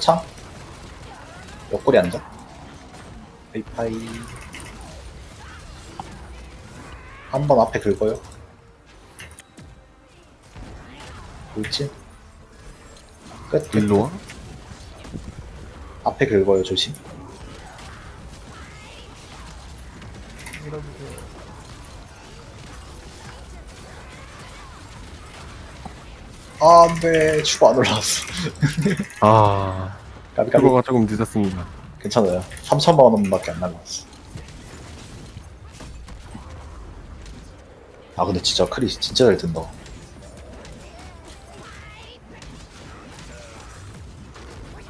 표창 옆구리 앉아? 페이파이. 한 번 앞에 긁어요. 돌진 끝, 끝. 일로 와? 앞에 긁어요 조심 안돼 추가 안 올라왔어. 아, 까비 까비. 그거가 조금 늦었습니다. 괜찮아요. 3천만 원밖에 안 날라왔어. 아 근데 진짜 크리 진짜 잘 든다.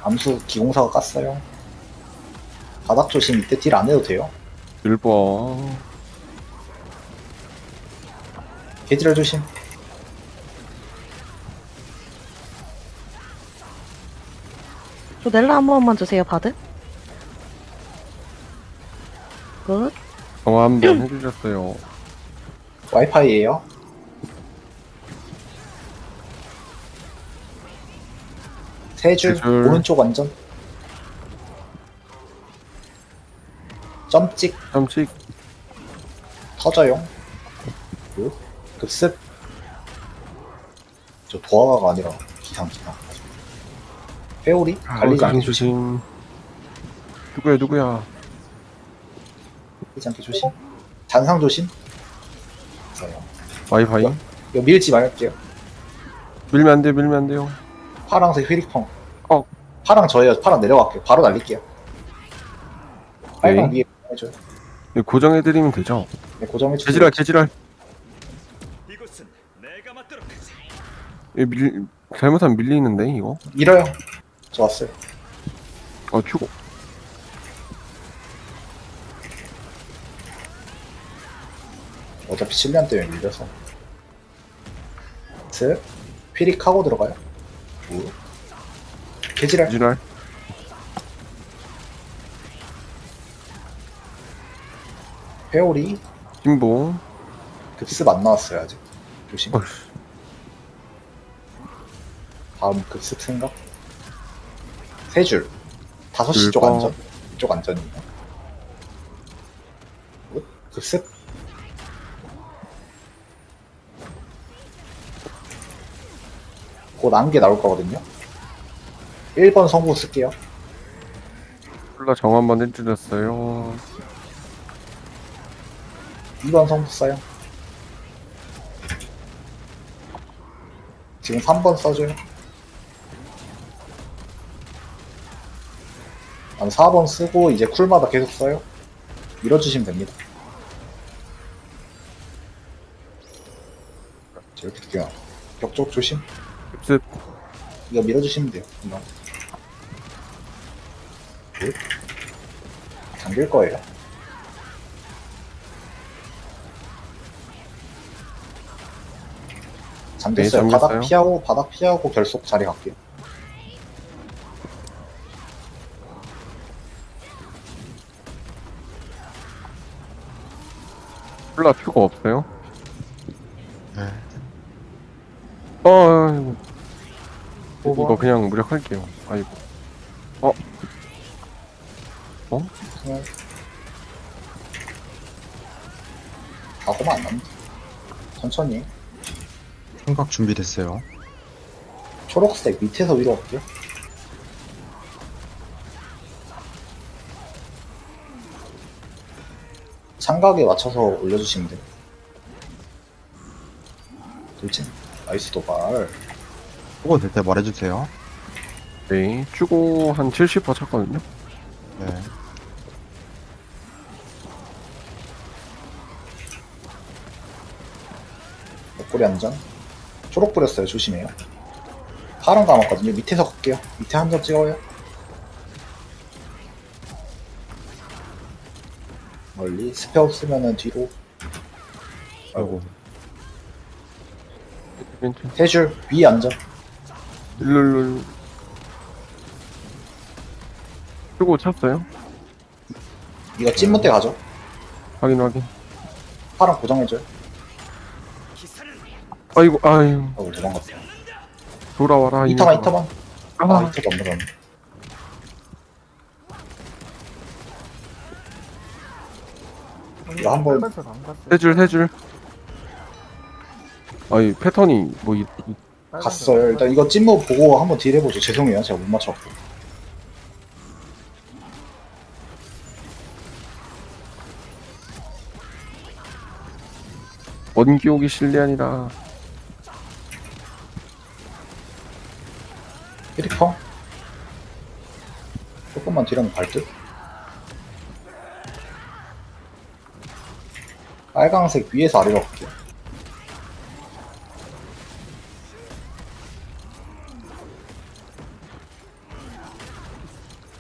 암수 기공사가 깠어요. 바닥 조심 이때 딜 안 해도 돼요. 1번. 개지랄 조심 저 넬라 한 번만 주세요, 바드. 굿. 정화 한 번 해주셨어요. 와이파이에요 세 줄 세 줄. 오른쪽 완전 점찍 점찍. 터져요 굿. 급습 저 도화가가 아니라 기상 기상 회오리 갈리지 않게 조심 아. 누구야, 누구야? 갈리지 않게 조심 잔상 조심 있어요 와이파이? 이거 밀지 말게요 밀면 안 돼, 밀면 안 돼요. 파랑색 휘리펑 어. 파랑 저예요 파랑 내려갈게요 바로 날릴게요 빨강 네. 위에 해줘요 이거 고정해드리면 되죠? 네, 고정해주세요 개지랄, 개지랄. 이거 밀, 잘못하면 밀리는데, 이거? 밀어요 좋았어요. 어, 큐고. 어차피 7년 때문에 밀려서. 슥. 휘릭 하고 들어가요? 우. 개지랄. 개지랄. 회오리. 김보. 급습 안 나왔어요 아직. 조심. 어휴. 다음 급습 생각 세 줄. 다섯 시쪽 줄거. 안전 이쪽 안전이에요 굿. 급습 곧 안개 나올 거거든요? 1번 성부 쓸게요. 콜라 정화 한번 해주셨어요. 2번 성부 써요. 지금 3번 써줘요 한 4번 쓰고 이제 쿨마다 계속 써요 밀어주시면 됩니다 자, 이렇게 될게요 벽쪽 조심 습습. 이거 밀어주시면 돼요 이거 굿. 잠길 거예요 잠겼어요. 네, 바닥 잠겼어요. 피하고 바닥 피하고 결속 자리 갈게요. 콜라 큐가 없어요? 네. 어, 아이고. 이거 그냥 무력할게요. 아이고. 그냥 가고만 안 남니다. 천천히 생각 준비됐어요. 초록색 밑에서 위로 갈게요. 창각에 맞춰서 올려주시면 돼요. 돌진. 나이스 도발. 보고 될 때 말해주세요. 네. 큐고 한 70% 찼거든요? 네. 옆구리 안전. 초록 뿌렸어요. 조심해요. 파란 감았거든요. 밑에서 갈게요. 밑에 한 점 찍어요. 멀리 스페 없으면은 뒤로 아이고. 괜찮. 세 줄 위에 안전. 일로, 일로, 일로. 큐고 찼어요? 이거 찐무 때 가죠. 확인, 확인. 파란 고정해줘요. 아이고, 아유. 아이고 도망갔어. 돌아와라. 이 이터만. 이터만. 아 아, 이터가 안 들어갔네. 이거 한번 세 줄, 세 줄. 아이, 패턴이, 뭐, 이, 이- 갔어요. 일단 이거 찐무 보고 한번 딜 해보죠. 죄송해요. 제가 못 맞췄고. 원기옥이 실리안이다. 히리펑? 조금만 딜하면 갈 듯? 빨강색 위에서 아래로 갈게요.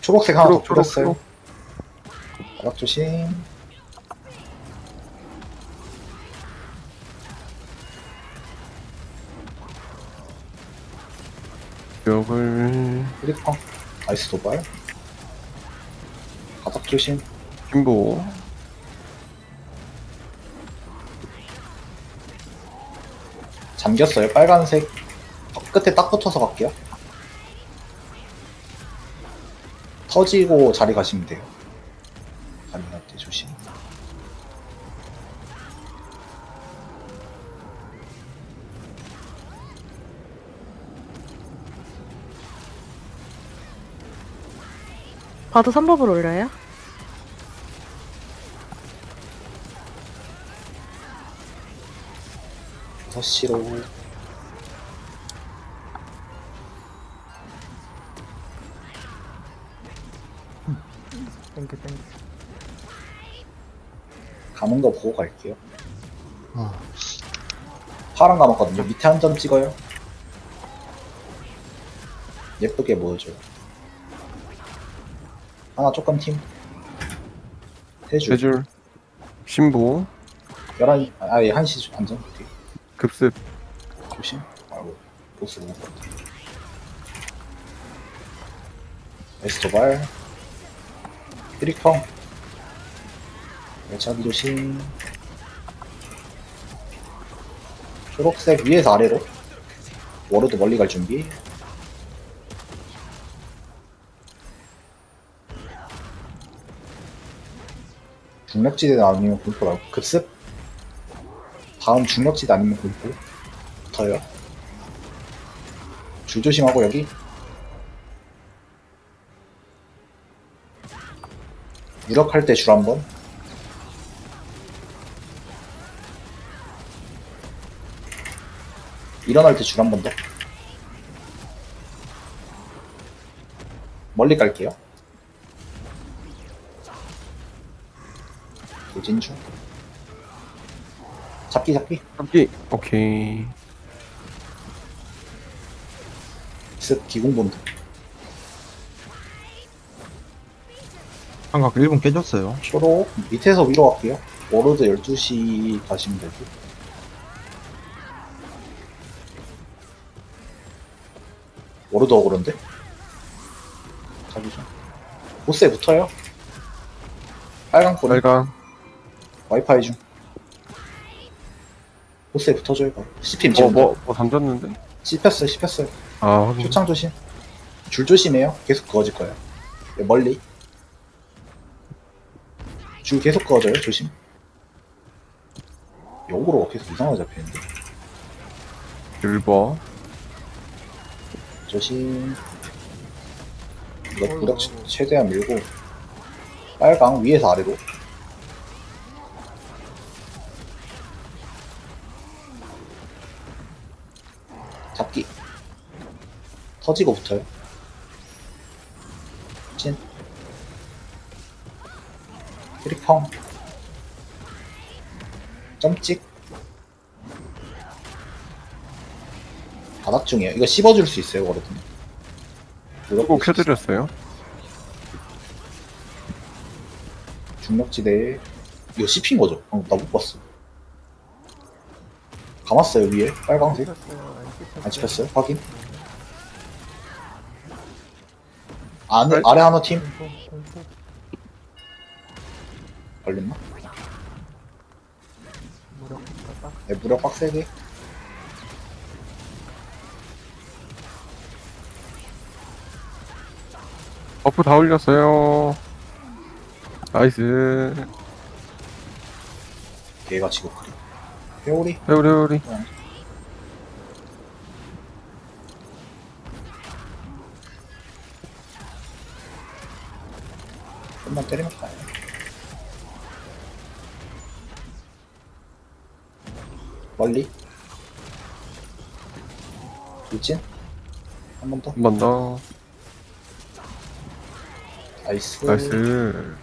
초록색 하나 더 초록, 초록, 뿌렸어요. 바닥 조심. 벽을, 히리펑. 아이스 도발. 바닥 조심. 김보. 잠겼어요. 빨간색 끝에 딱 붙어서 갈게요. 터지고 자리 가시면 돼요. 갈때 조심. 바드 3법을 올려요? 여섯 시로 가는 거 보고 갈게요. 아, 파란 감았거든요. 밑에 한 점 찍어요. 예쁘게 모여줘요. 하나 조금 팀. 세 줄. 세 줄. 신보. 11, 아예 1시 안전. 오케이. 급습. 조심. 아이고, 보스 못 봤다. 에스토발. 프리펑. 열차기 조심. 초록색 위에서 아래로. 워로드 멀리 갈 준비. 중력지대 아니면 공포라고. 급습? 다음 중력지대 아니면 공포. 붙어요. 줄 조심하고 여기. 유력할 때 줄 한번. 일어날 때 줄 한번 더. 멀리 갈게요. 도진 중. 잡기 잡기. 잡기. 오케이. 습 기공본드. 삼각 1분 깨졌어요. 초록 밑에서 위로 갈게요. 워로드 12시 가시면 되고. 워로드 억울한데? 자기죠. 보스에 붙어요. 빨간 꼬리 빨강. 와이파이 중. 보스에 붙어줘요. 바로. CPM 어, 지금 뭐, 뭐 던졌는데? 씹혔어요. 씹혔어요. 아, 확인. 초창 조심. 줄 조심해요. 계속 그어질 거예요. 네, 멀리. 줄 계속 그어져요. 조심. 역으로 계속 이상하게 잡히는데. 율버. 조심. 이거 최- 최대한 밀고. 빨강 위에서 아래로. 잡기. 터지고 붙어요. 찐. 프리펑. 점찍. 바닥 중이에요. 이거 씹어줄 수 있어요, 거거든요. 꼭 켜드렸어요. 중력지대에 이거 씹힌 거죠? 어, 나못 봤어. 감았어요 위에 빨강색. 안 씹혔어요? 확인. 안에 아래 하나 팀 걸렸나? 네, 무력 빡세게. 버프 다 올렸어요. 나이스. 얘가 지금 그리. 회오리? 회오리 회오리 좀만 때리면 가요. 멀리. 유진? 한 번 더. 한 번 더 나이스. 나이스